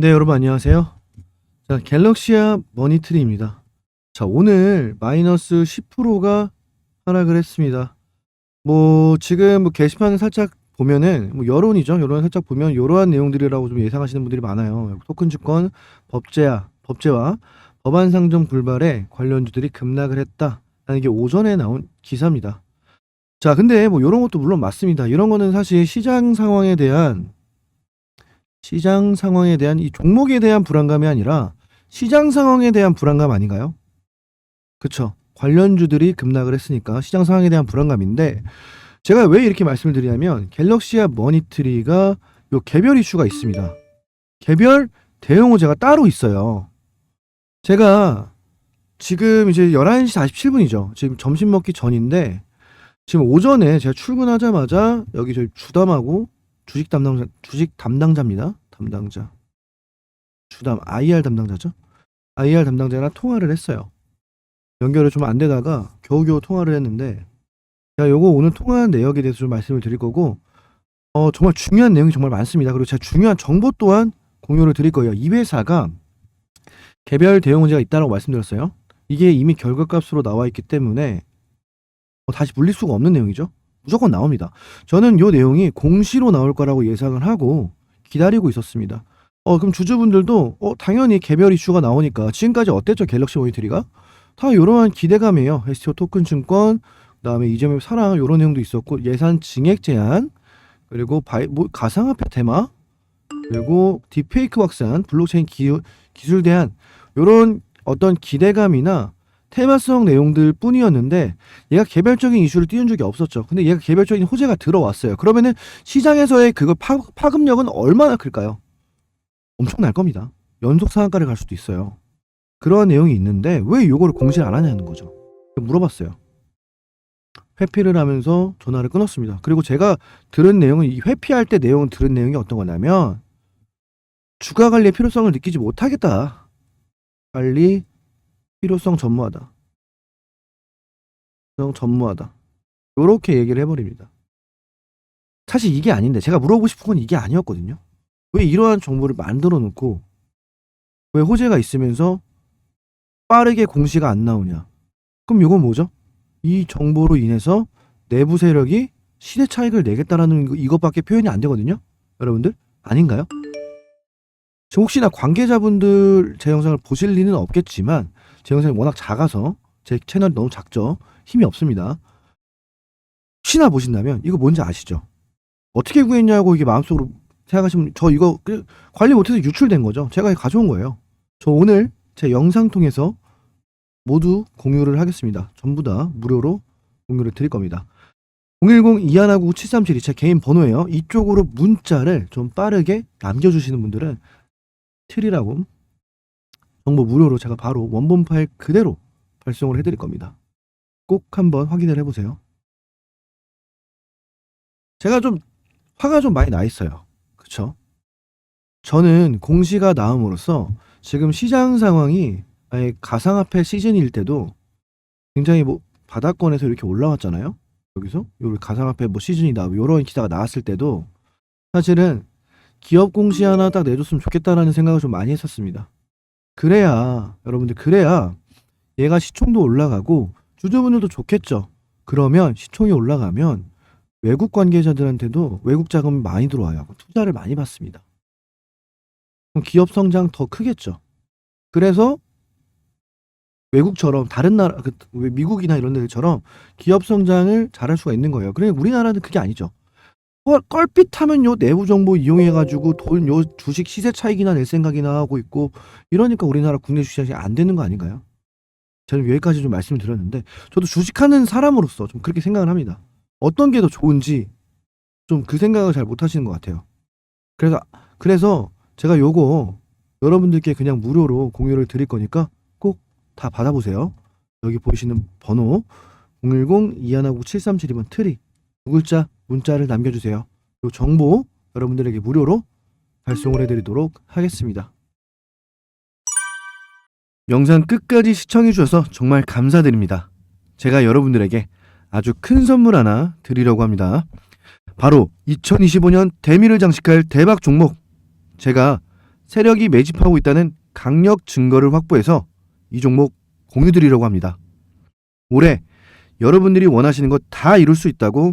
네, 여러분 안녕하세요. 자, 갤럭시아 머니트리입니다. 자, 오늘 마이너스 10%가 하락을 했습니다. 뭐 지금 뭐 게시판을 살짝 보면은 뭐 여론이죠. 여론 살짝 보면 이러한 내용들이라고 좀 예상하시는 분들이 많아요. 토큰 주권 법제화, 법제화, 법안 상정 불발에 관련주들이 급락을 했다라는 게 오전에 나온 기사입니다. 자, 근데 뭐 이런 것도 물론 맞습니다. 이런 거는 사실 시장 상황에 대한 시장 상황에 대한 이 종목에 대한 불안감이 아니라 시장 상황에 대한 불안감 아닌가요? 그쵸. 관련주들이 급락을 했으니까 시장 상황에 대한 불안감인데 제가 왜 이렇게 말씀을 드리냐면 갤럭시아 머니트리가 요 개별 이슈가 있습니다. 개별 대응 호재가 따로 있어요. 제가 지금 이제 11시 47분이죠. 지금 점심 먹기 전인데 지금 오전에 제가 출근하자마자 여기 저희 주담하고 주식 담당자 주식 담당자입니다. 담당자. 주담 IR 담당자죠. IR 담당자랑 통화를 했어요. 연결이 좀안 되다가 겨우겨우 통화를 했는데 제가 요거 오늘 통화한 내역에 대해서 좀 말씀을 드릴 거고 어 정말 중요한 내용이 정말 많습니다. 그리고 제가 중요한 정보 또한 공유를 드릴 거예요. 이 회사가 개별 대응 문제가 있다고 말씀드렸어요. 이게 이미 결과값으로 나와 있기 때문에 어, 다시 물릴 수가 없는 내용이죠. 무조건 나옵니다. 저는 요 내용이 공시로 나올 거라고 예상을 하고 기다리고 있었습니다. 어 그럼 주주분들도 어 당연히 개별 이슈가 나오니까 지금까지 어땠죠 갤럭시 모니터리가 다 이러한 기대감이에요. STO 토큰 증권 그다음에 이점의 사랑 이런 내용도 있었고 예산 증액 제한 그리고 바이, 뭐 가상화폐 테마 그리고 딥페이크 확산 블록체인 기, 기술 대한 이런 어떤 기대감이나 테마성 내용들 뿐이었는데 얘가 개별적인 이슈를 띄운 적이 없었죠. 근데 얘가 개별적인 호재가 들어왔어요. 그러면은 시장에서의 파, 파급력은 얼마나 클까요? 엄청날 겁니다. 연속 상한가를 갈 수도 있어요. 그런 내용이 있는데 왜 이거를 공시를 안 하냐는 거죠. 물어봤어요. 회피를 하면서 전화를 끊었습니다. 그리고 제가 들은 내용은 이 회피할 때 내용을 들은 내용이 어떤 거냐면 주가 관리의 필요성을 느끼지 못하겠다. 관리 필요성 전무하다. 전무하다. 요렇게 얘기를 해버립니다. 사실 이게 아닌데 제가 물어보고 싶은 건 이게 아니었거든요. 왜 이러한 정보를 만들어 놓고 왜 호재가 있으면서 빠르게 공시가 안 나오냐? 그럼 이건 뭐죠? 이 정보로 인해서 내부 세력이 시대 차익을 내겠다라는 거- 이것밖에 표현이 안 되거든요. 여러분들 아닌가요? 혹시나 관계자분들 제 영상을 보실 리는 없겠지만 제 영상이 워낙 작아서 제 채널이 너무 작죠. 힘이 없습니다. 혹시나 보신다면 이거 뭔지 아시죠? 어떻게 구했냐고 이게 마음속으로 생각하시면 저 이거 그 관리 못해서 유출된 거죠. 제가 가져온 거예요. 저 오늘 제 영상 통해서 모두 공유를 하겠습니다. 전부 다 무료로 공유를 드릴 겁니다. 010 이하나구 7372제 개인 번호예요. 이쪽으로 문자를 좀 빠르게 남겨주시는 분들은 틀이라고 정보 무료로 제가 바로 원본 파일 그대로 발송을 해드릴 겁니다. 꼭 한번 확인을 해보세요. 제가 좀 화가 좀 많이 나 있어요. 그쵸? 저는 공시가 나옴으로써 지금 시장 상황이 아예 가상화폐 시즌일 때도 굉장히 뭐 바닥권에서 이렇게 올라왔잖아요. 여기서 요 가상화폐 뭐 시즌이다 이런 기사가 나왔을 때도 사실은 기업 공시 하나 딱 내줬으면 좋겠다라는 생각을 좀 많이 했었습니다. 그래야 여러분들 그래야 얘가 시총도 올라가고 주주분들도 좋겠죠. 그러면 시총이 올라가면 외국 관계자들한테도 외국 자금이 많이 들어와요. 투자를 많이 받습니다. 그럼 기업 성장 더 크겠죠. 그래서 외국처럼 다른 나라 그 미국이나 이런 데들처럼 기업 성장을 잘할 수가 있는 거예요. 그래 우리나라는 그게 아니죠. 어, 껄핏하면 요 내부 정보 이용해 가지고 돈 요 주식 시세 차익이나 낼 생각이나 하고 있고 이러니까 우리나라 국내 주식이 안 되는 거 아닌가요? 저는 여기까지 좀 말씀을 드렸는데 저도 주식하는 사람으로서 좀 그렇게 생각을 합니다. 어떤 게 더 좋은지 좀 그 생각을 잘 못 하시는 것 같아요. 그래서 그래서 제가 요거 여러분들께 그냥 무료로 공유를 드릴 거니까 꼭 다 받아보세요. 여기 보이시는 번호 010 219 7372번 트리 두 글자 문자를 남겨주세요. 요 정보 여러분들에게 무료로 발송을 해드리도록 하겠습니다. 영상 끝까지 시청해 주셔서 정말 감사드립니다. 제가 여러분들에게 아주 큰 선물 하나 드리려고 합니다. 바로 2025년 대미를 장식할 대박 종목. 제가 세력이 매집하고 있다는 강력 증거를 확보해서 이 종목 공유 드리려고 합니다. 올해 여러분들이 원하시는 것 다 이룰 수 있다고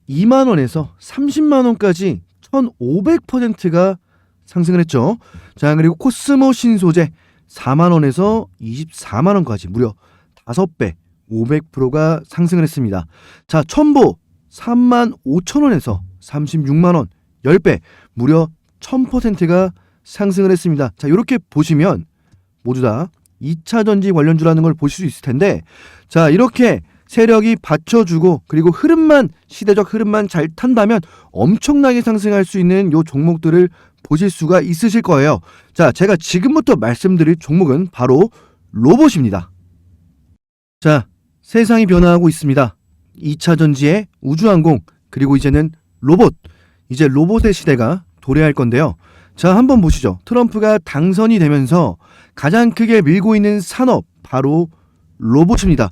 2만 원에서 30만 원까지 1,500%가 상승을 했죠. 자, 그리고 코스모 신소재 4만 원에서 24만 원까지 무려 5배 500%가 상승을 했습니다. 자, 첨보 3만 5천 원에서 36만 원 10배 무려 1000%가 상승을 했습니다. 자, 이렇게 보시면 모두 다 2차 전지 관련주라는 걸 보실 수 있을 텐데 자, 이렇게 세력이 받쳐주고 그리고 흐름만 시대적 흐름만 잘 탄다면 엄청나게 상승할 수 있는 요 종목들을 보실 수가 있으실 거예요. 자, 제가 지금부터 말씀드릴 종목은 바로 로봇입니다. 자, 세상이 변화하고 있습니다. 2차 전지의 우주항공 그리고 이제는 로봇 이제 로봇의 시대가 도래할 건데요. 자, 한번 보시죠. 트럼프가 당선이 되면서 가장 크게 밀고 있는 산업 바로 로봇입니다.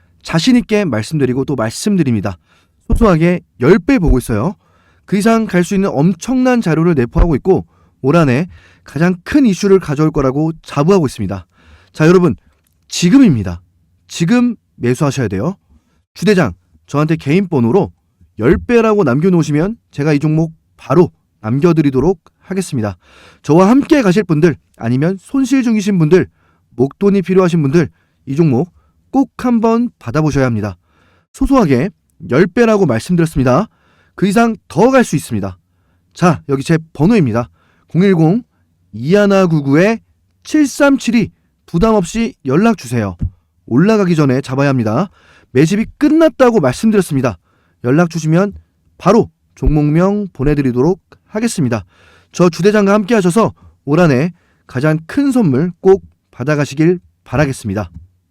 자신 있게 말씀드리고 또 말씀드립니다. 소소하게 10배 보고 있어요. 그 이상 갈 수 있는 엄청난 자료를 내포하고 있고 올 한해 가장 큰 이슈를 가져올 거라고 자부하고 있습니다. 자, 여러분 지금입니다. 지금 매수하셔야 돼요. 주대장 저한테 개인 번호로 10배라고 남겨놓으시면 제가 이 종목 바로 남겨드리도록 하겠습니다. 저와 함께 가실 분들 아니면 손실 중이신 분들 목돈이 필요하신 분들 이 종목 꼭 한번 받아보셔야 합니다. 소소하게 10배라고 말씀드렸습니다. 그 이상 더 갈 수 있습니다. 자, 여기 제 번호입니다. 010-2199-7372 부담 없이 연락 주세요. 올라가기 전에 잡아야 합니다. 매집이 끝났다고 말씀드렸습니다. 연락 주시면 바로 종목명 보내드리도록 하겠습니다. 저 주대장과 함께 하셔서 올 한 해 가장 큰 선물 꼭 받아가시길 바라겠습니다.